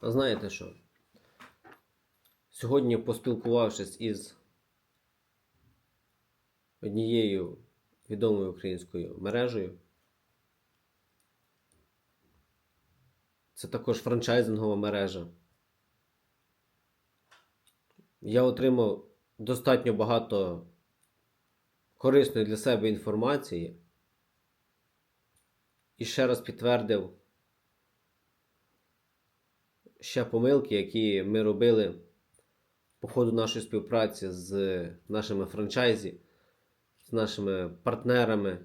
А знаєте що? Сьогодні, поспілкувавшись із однією відомою українською мережею, це також франчайзингова мережа. Я отримав достатньо багато корисної для себе інформації і ще раз підтвердив ще помилки, які ми робили по ходу нашої співпраці з нашими франчайзі, з нашими партнерами.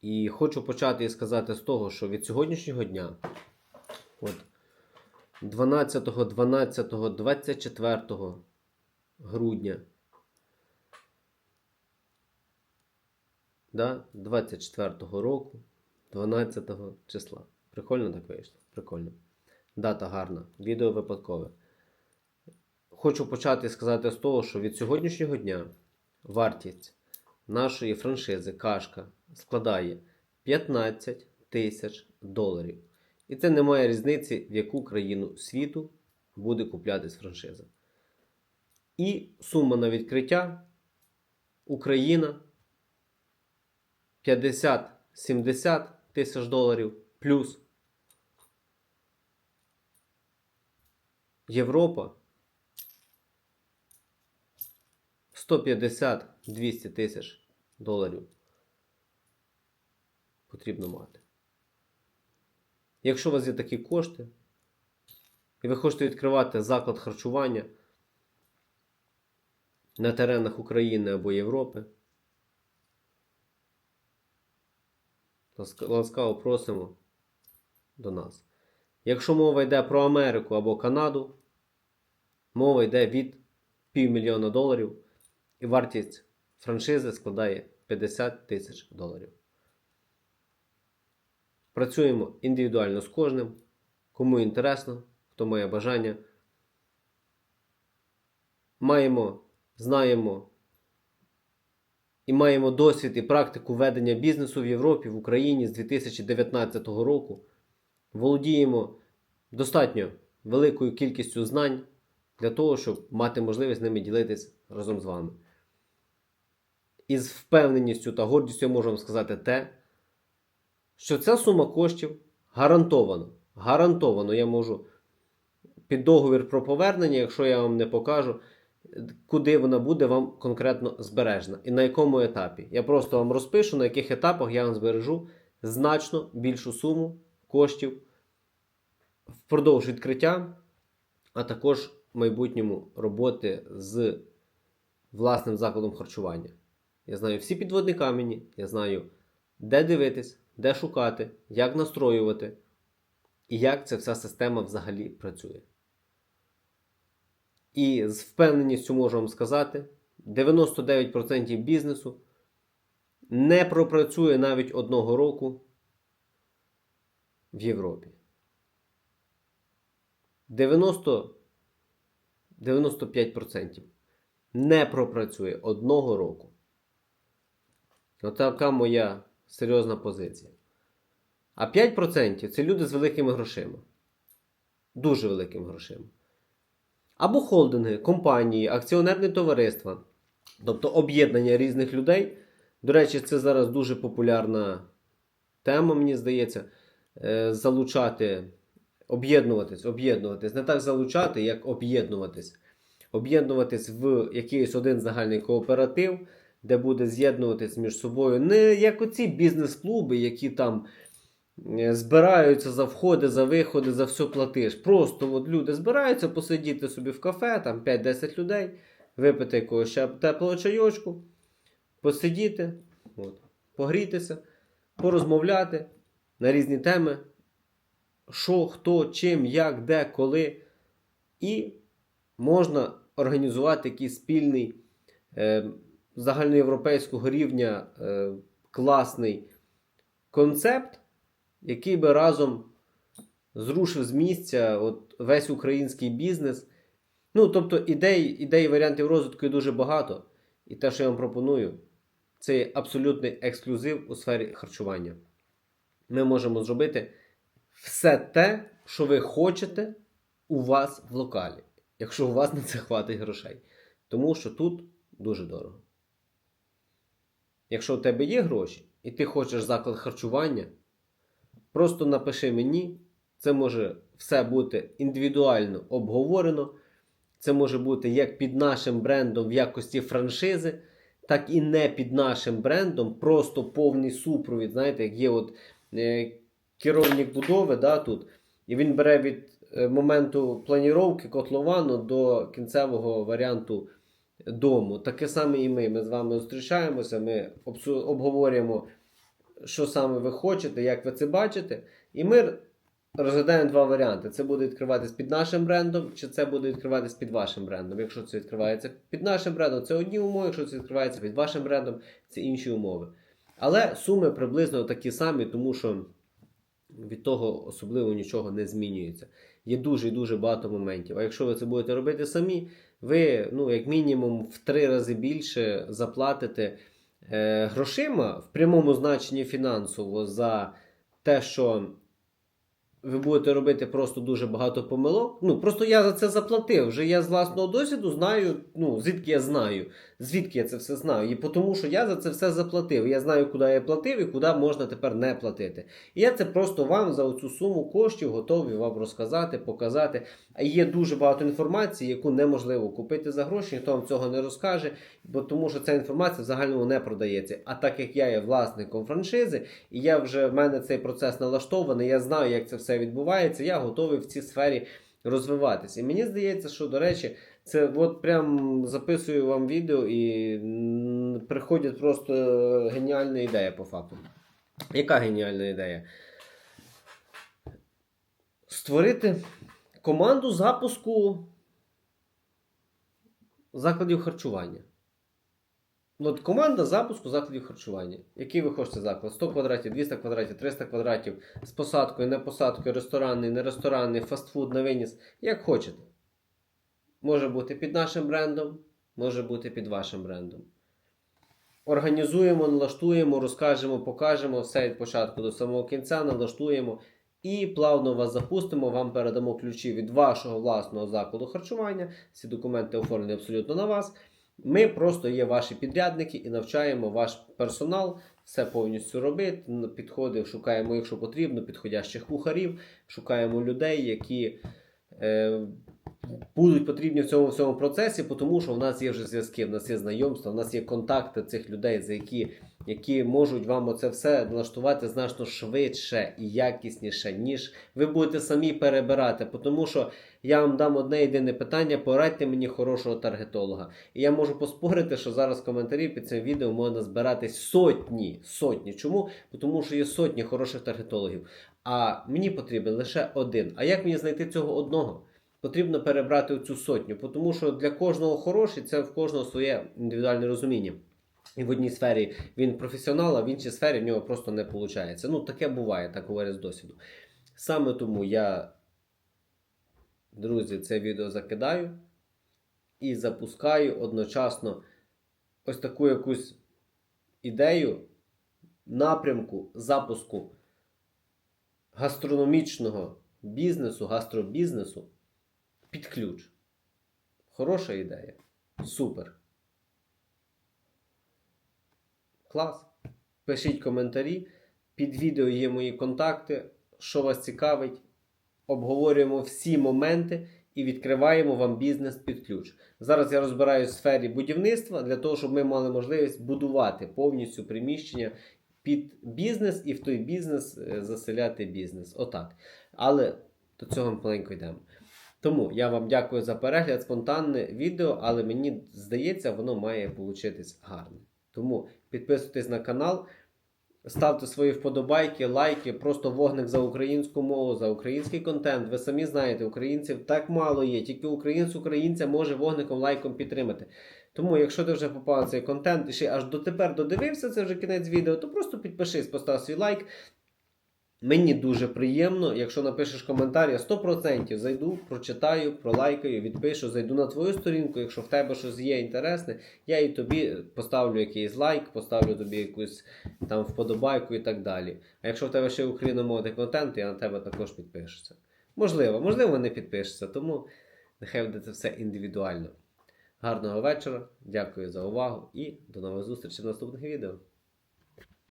І хочу почати і сказати з того, що від сьогоднішнього дня, от 12, 12, 24 грудня, да, 24 року, 12 числа. Прикольно так вийшло? Прикольно. Дата гарна, відео випадкове. Хочу почати сказати з того, що від сьогоднішнього дня вартість нашої франшизи Кашка складає 15 тисяч доларів. І це не має різниці, в яку країну світу буде куплятись франшиза. І сума на відкриття Україна 50-70 тисяч доларів плюс Європа 150-200 тисяч доларів потрібно мати. Якщо у вас є такі кошти, і ви хочете відкривати заклад харчування на теренах України або Європи, то ласкаво просимо до нас. Якщо мова йде про Америку або Канаду, мова йде від півмільйона доларів, і вартість франшизи складає 50 тисяч доларів. Працюємо індивідуально з кожним, кому інтересно, хто має бажання. Маємо, знаємо і маємо досвід і практику ведення бізнесу в Європі, в Україні з 2019 року. Володіємо достатньо великою кількістю знань для того, щоб мати можливість ними ділитись разом з вами. І з впевненістю та гордістю можу вам сказати те, що ця сума коштів гарантовано, гарантовано я можу під договір про повернення, якщо я вам не покажу, куди вона буде вам конкретно збережена і на якому етапі. Я просто вам розпишу, на яких етапах я вам збережу значно більшу суму коштів впродовж відкриття, а також в майбутньому роботи з власним закладом харчування. Я знаю всі підводні камені, я знаю, де дивитись, де шукати, як настроювати і як ця вся система взагалі працює. І з впевненістю можу вам сказати: 99% бізнесу не пропрацює навіть одного року в Європі. 90 95% не пропрацює одного року. Отака моя серйозна позиція. А 5% це люди з великими грошима. Дуже великими грошима. Або холдинги, компанії, акціонерні товариства, тобто об'єднання різних людей. До речі, це зараз дуже популярна тема, мені здається, залучати, об'єднуватись, об'єднуватись. Не так залучати, як об'єднуватись. Об'єднуватись в якийсь один загальний кооператив, де буде з'єднуватись між собою не як оці бізнес-клуби, які там е, збираються за входи, за виходи, за все платиш. Просто от люди збираються посидіти собі в кафе, там 5-10 людей, випити якогось ще теплого чайочку, посидіти, от, погрітися, порозмовляти на різні теми. Що, хто, чим, як, де, коли. І можна організувати якийсь спільний е, загальноєвропейського рівня е, класний концепт, який би разом зрушив з місця от, весь український бізнес. Ну, тобто ідей, ідей варіантів розвитку є дуже багато. І те, що я вам пропоную, це абсолютний ексклюзив у сфері харчування. Ми можемо зробити все те, що ви хочете у вас в локалі, якщо у вас на це хватить грошей. Тому що тут дуже дорого. Якщо у тебе є гроші і ти хочеш заклад харчування, просто напиши мені, це може все бути індивідуально обговорено. Це може бути як під нашим брендом в якості франшизи, так і не під нашим брендом, просто повний супровід. Знаєте, як є от керівник будови да, тут, і він бере від е, моменту планіровки котловану до кінцевого варіанту дому. Таке саме і ми. Ми з вами зустрічаємося, ми обговорюємо, що саме ви хочете, як ви це бачите. І ми розглядаємо два варіанти. Це буде відкриватись під нашим брендом, чи це буде відкриватись під вашим брендом. Якщо це відкривається під нашим брендом, це одні умови, якщо це відкривається під вашим брендом, це інші умови. Але суми приблизно такі самі, тому що від того особливо нічого не змінюється. Є дуже і дуже багато моментів. А якщо ви це будете робити самі, ви, ну, як мінімум, в три рази більше заплатите е, грошима в прямому значенні фінансово за те, що ви будете робити просто дуже багато помилок. Ну, просто я за це заплатив. Вже я з власного досвіду знаю, ну, звідки я знаю, звідки я це все знаю. І тому що я за це все заплатив. Я знаю, куди я платив і куди можна тепер не платити. І я це просто вам за цю суму коштів готовий вам розказати, показати. А є дуже багато інформації, яку неможливо купити за гроші, ніхто вам цього не розкаже, бо тому що ця інформація в загальному не продається. А так як я є власником франшизи, і я вже в мене цей процес налаштований, я знаю, як це все відбувається. Я готовий в цій сфері розвиватися. І мені здається, що до речі, це от прям записую вам відео і приходить просто геніальна ідея по факту. Яка геніальна ідея? Створити команду запуску закладів харчування. Ну, От команда запуску закладів харчування. Який ви хочете заклад? 100 квадратів, 200 квадратів, 300 квадратів з посадкою, не посадкою, ресторанний, не ресторанний, фастфуд на виніс. Як хочете. Може бути під нашим брендом, може бути під вашим брендом. Організуємо, налаштуємо, розкажемо, покажемо все від початку до самого кінця, налаштуємо і плавно вас запустимо. Вам передамо ключі від вашого власного закладу харчування. Всі документи оформлені абсолютно на вас. Ми просто є ваші підрядники і навчаємо ваш персонал все повністю робити. Підходи, шукаємо, якщо потрібно, підходящих кухарів, шукаємо людей, які будуть потрібні в цьому всьому процесі, тому що в нас є вже зв'язки, в нас є знайомства, в нас є контакти цих людей, за які, які можуть вам оце все налаштувати значно швидше і якісніше, ніж ви будете самі перебирати. Тому що я вам дам одне єдине питання: порадьте мені хорошого таргетолога. І я можу поспорити, що зараз коментарі під цим відео можна збирати сотні, сотні. Чому? Тому що є сотні хороших таргетологів. А мені потрібен лише один. А як мені знайти цього одного? Потрібно перебрати цю сотню, тому що для кожного хороший це в кожного своє індивідуальне розуміння. І в одній сфері він професіонал, а в іншій сфері в нього просто не виходить. Ну, таке буває, так говорю з досвіду. Саме тому я, друзі, це відео закидаю і запускаю одночасно ось таку якусь ідею напрямку запуску гастрономічного бізнесу, гастробізнесу під ключ. Хороша ідея. Супер. Клас. Пишіть коментарі. Під відео є мої контакти. Що вас цікавить, обговорюємо всі моменти і відкриваємо вам бізнес під ключ. Зараз я розбираюсь в сфері будівництва для того, щоб ми мали можливість будувати повністю приміщення під бізнес і в той бізнес е, заселяти бізнес. Отак. Але до цього ми маленько йдемо. Тому я вам дякую за перегляд, спонтанне відео, але мені здається, воно має получитись гарне. Тому підписуйтесь на канал, ставте свої вподобайки, лайки, просто вогник за українську мову, за український контент. Ви самі знаєте, українців так мало є, тільки українець українця може вогником лайком підтримати. Тому, якщо ти вже попав цей контент і ще аж дотепер додивився, це вже кінець відео, то просто підпишись, постав свій лайк. Мені дуже приємно, якщо напишеш коментар, я 100% зайду, прочитаю, пролайкаю, відпишу, зайду на твою сторінку. Якщо в тебе щось є інтересне, я і тобі поставлю якийсь лайк, поставлю тобі якусь там вподобайку і так далі. А якщо в тебе ще україномовний контент, я на тебе також підпишуся. Можливо, можливо, не підпишешся, тому нехай буде це все індивідуально. Гарного вечора, дякую за увагу і до нових зустрічей в наступних відео.